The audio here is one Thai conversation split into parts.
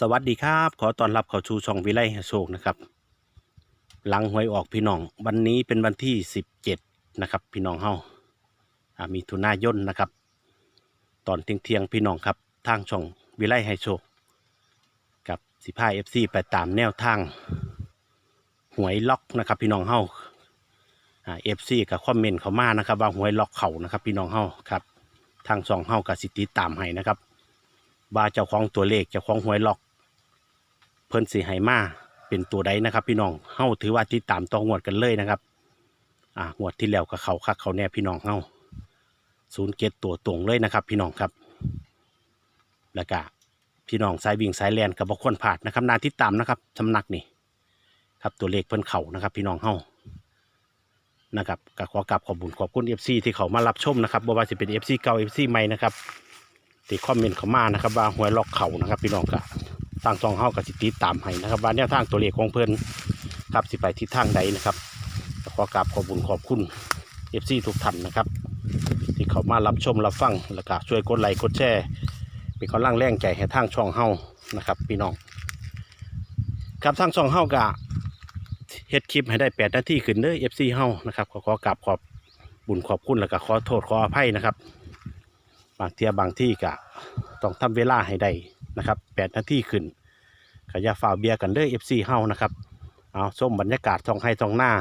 สวัสดีครับ ขอต้อนรับเข้าชูช่องวิไลโชคนะครับ หลังหวยออกพี่น้อง วันนี้เป็นวันที่ 17 นะครับ พี่น้องเฮาอ่ามีทุนายนนะครับ ตอนเที่ยงเที่ยงพี่น้องครับ ทางช่องวิไลให้โชค กับสิพาเอฟซีไปตามแนวทาง หวยล็อกนะครับ พี่น้องเฮาอ่าเอฟซีกับคอมเมนต์เขามานะครับ ว่าหวยล็อกเขานะครับ พี่น้องเฮาครับ ทางช่องเฮากับสิติตามให้นะครับว่าเจ้าของตัวเลขเจ้าของหวยล็อก พิ่นสีไหมาเป็นตัวใดนะครับพี่น้องเฮาถือว่าติดตามต่องวดกันเลยนะครับ อ่างวดที่แล้วก็เขาคักเขาแน่พี่น้องเฮาศูนย์เกตตัวตรงเลยนะครับ พี่น้องครับ แล้วก็พี่น้องสายวิ่งสายแลนกับบกควรพลาดนะครับนาติดตามนะครับสำนักนี่ครับตัวเลขเพิ่นเข่านะครับ พี่น้องเฮานะครับก็ขอกราบขอบคุญขอบคุณเอฟซีที่เขามารับชมนะครับบ่ว่าจะเป็นเอฟซีเก่าเอฟซีใหม่นะครับที่คอมเมนต์เขามานะครับ ว่าหวยล็อกเข่านะครับ พี่น้องครับ ทางช่องเฮากับสิติตามให้นะครับว่าแนวทางตัวเลขของเพิ่นครับสิไปทิศทางใดนะครับ ขอกราบขอบคุญขอบคุณเอฟซีทุกท่านนะครับ ที่เขามารับชมรับฟังแล้วก็ช่วยกดไลค์กดแชร์เป็นกำลังแรงใจให้ทางช่องเฮานะครับ พี่น้อง ครับทางช่องเฮากะเฮ็ดคลิปให้ได้แปดนาทีขึ้นเด้อเอฟซีเฮานะครับขอขอกราบขอบบุญขอบคุณแล้วก็ขอโทษขออภัยนะครับ บางเทียบางที่กะต้องทำเวลาให้ได้ นะครับแปดนาทีขึ้นขยาฝ่าเบียร์กันเด้อเอฟซีเฮานะครับเอาส้มบรรยากาศท้องไห้ท้องหน้า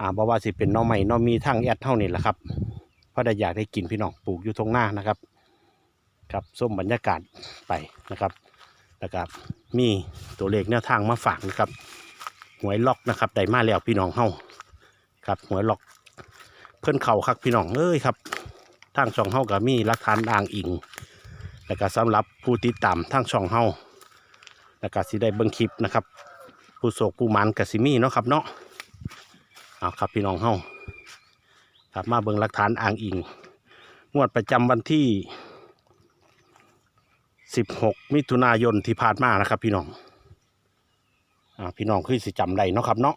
อ่าบอกว่าสิเป็นน้องใหม่น้องมีทั้งแอดเท่านี่แหละครับเพราะได้อยากได้กินพี่น้องปลูกอยู่ตรงหน้านะครับ ครับส้มบรรยากาศไปนะครับแล้วก็มีตัวเลขแนวทางมาฝากนะครับหวยล็อกนะครับได้มาแล้วพี่น้องเฮาครับหวยล็อก เพื่อนเข่าคักพี่น้องเอ้ยครับทางช่องเฮากับมีหลักฐานอ้างอิง แล้วก็สำหรับผู้ติดตามทางช่องเฮาแล้วก็สิได้เบิ่งคลิปนะครับ ผู้โศกผู้มันกับสิมีเนาะครับเนาะเอาครับพี่น้องเฮาครับมาเบิ่งหลักฐานอ้างอิง งวดประจำวันที่ 16 มิถุนายนที่ผ่านมานะครับ พี่น้องอ่าพี่น้องคือสิจำได้เนาะครับเนาะ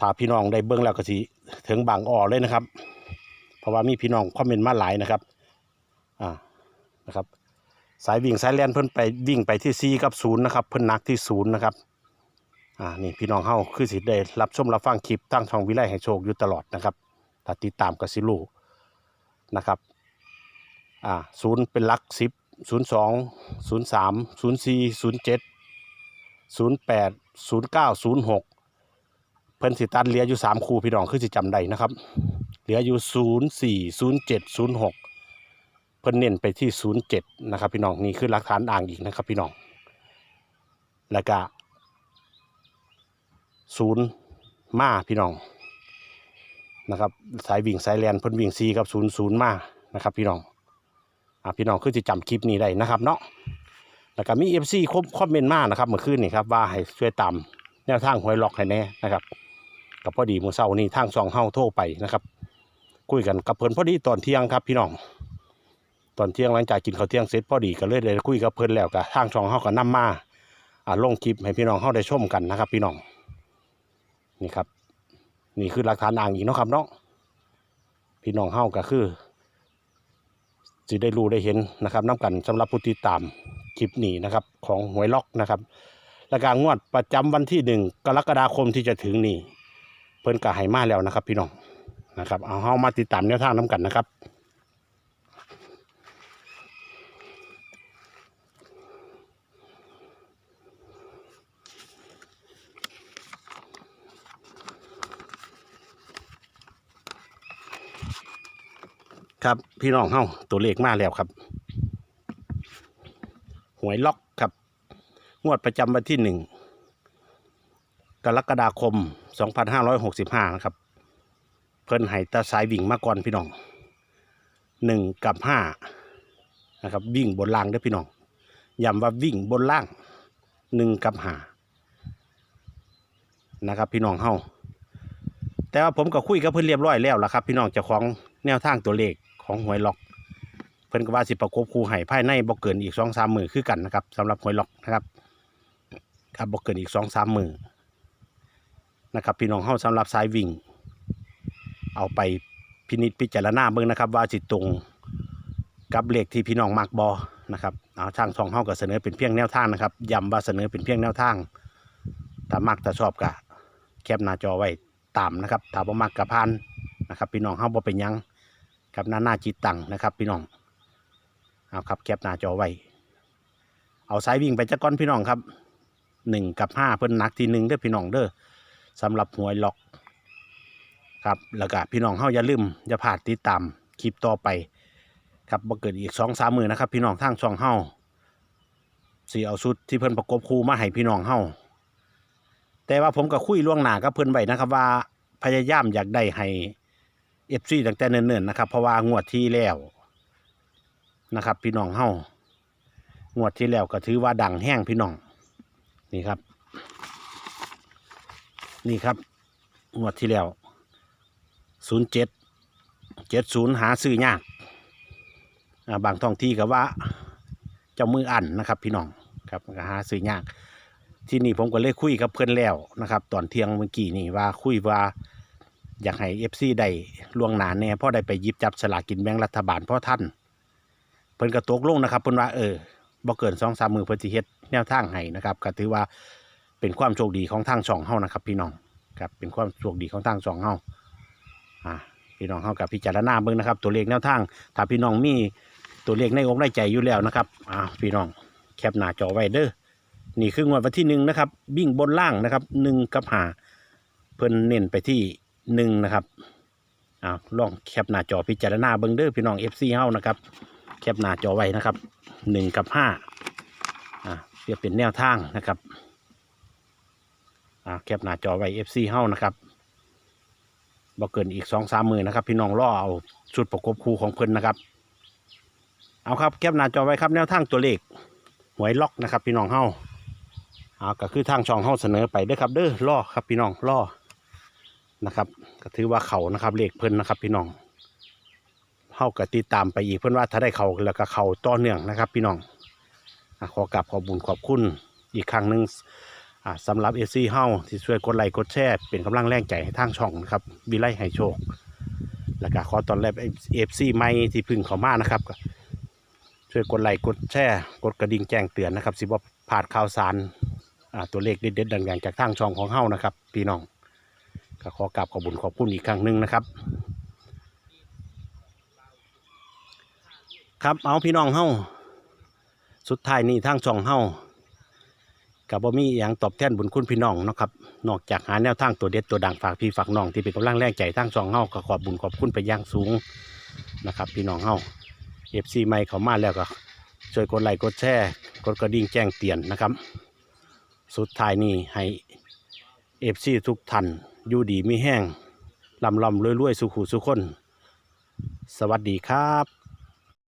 ถ้าพี่น้องได้เบิ่งแล้วก็สิถึงบางอ่อเลยนะครับ เพราะว่ามีพี่น้องคอมเมนต์มาหลายนะครับ อ่า นะครับ สายวิ่งสายแลนเพิ่นไปวิ่งไปที่ซีกับศูนย์นะครับเพิ่นนักที่ศูนย์นะครับอ่านี่พี่น้องเฮาคือสิได้รับชมรับฟังคลิปตั้งช่องวิไลแห่งโชคอยู่ตลอดนะครับถ้าติดตามกับสิลูนะครับอ่าศูนย์เป็นลักสิบศูนย์สองศูนย์สามศูนย์สี่ศูนย์เจ็ดศูนย์แปดศูนย์เก้าศูนย์หกเพิ่นสิตัดเหลืออยู่สามคู่พี่น้องคือสิจำได้นะครับ เหลืออยู่ศูนย์สี่ศูนย์เจ็ดศูนย์หก พิ่นเน้นไปที่07นย์เจ็ดนะครับพี่น้องนี่คือหลักฐานอ่างอีกนะครับพี่น้องแล้วก็ศูนย์มาพี่น้องนะครับสายวิ่งสายแลนเพิ่นวิ่งซีกับศูนย์ศูนย์มานะครับพี่น้องอ่าพี่น้องคือจะจำคลิปนี้ได้นะครับเนาะแล้วก็มีเอฟซีคอมคอมเมนต์มานะครับเมื่อคืนนี่ครับว่าให้ช่วยตามแนวทางหวยล็อกให้แน่นะครับกับพอดีมือเช้านี้ทางซองเฮาโทรไปนะครับ คุยกันกับเพิ่นพอดีตอนเที่ยงครับพี่น้อง ตอนเที่ยงหลังจากกินข้าวเที่ยงเสร็จพอดีก็เลยได้คุยกับเพิ่นแล้วก็ทางช่องเฮาก็นำมาอ่าลงคลิปให้พี่น้องเฮาได้ชมกันนะครับ พี่น้องนี่ครับ นี่คือหลักฐานอ้างอิงเนาะครับเนาะพี่น้องเฮาก็คือสิได้รู้ได้เห็นนะครับนํกันสำหรับผู้ติดตามคลิปนี้นะครับ ของหวยล็อกนะครับและการงวดประจำวันที่หนึ่งกรกฎาคมที่จะถึงนี่เพิ่นก็ให้มาแล้วนะครับ พี่น้องนะครับเอาเฮามาติดตามแนวทางนํกันนะครับ ครับ พี่น้องเฮาตัวเลขมาแล้วครับหวยล็อกครับ งวดประจำวันที่หนึ่งกรกฎาคม 2565 นะครับ เพิ่นให้ตาสายวิ่งมาก่อนพี่น้องหนึ่งกับห้านะครับ วิ่งบนล่างด้อพี่น้องย้ำว่าวิ่งบนล่างหนึ่งกับห้านะครับ พี่น้องเฮาแต่ว่าผมก็คุยกับเพิ่นเรียบร้อยแล้วละครับ พี่น้องเจ้าของแนวทางตัวเลข ของหวยล็อก เพิ่นก็ว่าสิประกบคู่ให้ภายในบ่เกินอีกสองสามมือคือกันนะครับสำหรับหวยล็อกนะครับครับบ่เกินอีกสองสามมือนะครับพี่น้องเฮาสำหรับสายวิ่ง เอาไปพินิจพิจารณาเบิ่งนะครับ ว่าสิตรงกับเลขที่พี่น้องมักบอนะครับเอาทางช่องเฮาก็เสนอเป็นเพียงแนวทางนะครับย้ำว่าเสนอเป็นเพียงแนวทางถ้ามักถ้าชอบก็แคปหน้าจอไว้ตามนะครับถ้าบ่มักก็ผ่านนะครับ พี่น้องเฮาบ่เป็นยัง กับหน้าหน้าจิตตังนะครับ พี่น้องเอาครับแคปหน้าจอไว้เอาสายวิ่งไปจักก้อนพี่น้องครับหนึ่งกับห้าเพิ่นหนักทีหนึ่งเด้อพี่น้องเด้อสำหรับหวยล็อกครับแล้วก็พี่น้องเฮาอย่าลืมอย่าพลาดติดตามคลิปต่อไปครับบ่เกิดอีกสองสามมือนะครับพี่น้องทางช่องเฮาสีเอาชุดที่เพิ่นประกบคู่มาให้พี่น้องเฮาแต่ว่าผมก็คุยล่วงหน้ากับเพิ่นไว้นะครับว่าพยายามอยากได้ให้ เอฟซีตั้งแต่เนิ่นๆนะครับ เพราะว่างวดที่แล้วนะครับ พี่น้องเฮางวดที่แล้วก็ถือว่าดังแห้งพี่น้อง นี่ครับ นี่ครับงวดที่แล้วศูนย์เจ็ดเจ็ดศูนย์หาซื้อยากบางท้องที่ก็ว่าเจ้ามืออันนะครับ พี่น้องครับหาซื้อยาก ที่นี่ผมก็เลยคุยกับเพื่อนแล้วนะครับ ตอนเที่ยงเมื่อกี้นี่ว่าคุยว่าอยากให้เอฟซีได้ ล่วงหนาแน่พราะได้ไปยิบจับสลากกินแบ่งรัฐบาลพราะท่านเพิ่นก็ตกลงนะครับเพิ่นว่าเออบ่เกินสองสามมือเพิ่นสิเฮ็ดแนวทางให้นะครับก็ถือว่าเป็นความโชคดีของทางช่องเฮานะครับ พี่น้องครับเป็นความโชคดีของทางช่องเฮาอ่าพี่น้องเฮากับพิจารณาเบิ่งนะครับ ตัวเลขแนวทาง ถ้าพี่น้องมีตัวเลขในอกในใจอยู่แล้วนะครับอ่าพี่น้องแคปหน้าจอไว้เด้อนี่คืองวดวันที่หนึ่งนะครับบิ่งบนล่างนะครับหนึ่งกับหาเพิ่นเน้นไปที่หนึ่งนะครับ อ่าลองแคปหน้าจอพิจารณาเบิ่งเด้อพี่น้องเอฟซีเฮานะครับ แคปหน้าจอไว้นะครับหนึ่งกับห้าอ่าเพื่อเป็นแนวทางนะครับอ่าแคปหน้าจอไว้เอฟซีเฮานะครับบ่เกินอีกสองสามมือนะครับ พี่น้องรอเอาชุดประกบคู่ของเพิ่นนะครับ เอาครับแคปหน้าจอไว้ครับแนวทางตัวเลขหวยล็อกนะครับ พี่น้องเฮาเอาก็คือทางช่องเฮาเสนอไปเด้อครับเด้อรอครับพี่น้องรอ นะครับก็ถือว่าเขานะครับเลขเพิ่นนะครับพี่น้องเฮาก็ติดตามไปอีกเพื่อนว่าถ้าได้เขาแล้วก็เขาต่อเนื่องนะครับ พี่น้องขอกราบขอบุญขอบคุณอีกครั้งหนึ่งสำหรับเอซีเฮ้าที่ช่วยกดไลค์กดแชร์เป็นกำลังแรงใจให้ทางช่องนะครับวิไลให้โชค แล้วก็ขอตอนแรกเอฟซีใหม่ที่พึ่งเขามานะครับช่วยกดไลค์กดแชร์กดกระดิ่งแจ้งเตือนนะครับสิบ่พลาดข่าวสารตัวเลขเด็ดๆดังๆจากทางช่องของเฮ้านะครับ พี่น้อง ก็ขอกราบขอบุญขอบคุณอีกครั้งหนึ่งนะครับ ครับเอาพี่น้องเฮ้าสุดท้ายนี่ทางช่องเฮ้ากับบ่มีอย่างตอบแทนบุญคุณพี่น้องนะครับ นอกจากหาแนวทางตัวเด็ดตัวดังฝากพี่ฝากน้องที่เป็นกำลังแรงใจทางช่องเฮ้าก็ขอบบุญขอบคุณไปย่างสูงนะครับ พี่น้องเฮ้าเอฟซีใหม่เขามาแล้วก็ช่วยกดไลค์กดแชร์กดกระดิ่งแจ้งเตือนนะครับ สุดท้ายนี่ให้เอฟซีทุกท่าน อยู่ดีมีแห้งลำลำรวยๆสุขุสุขคน สวัสดีครับ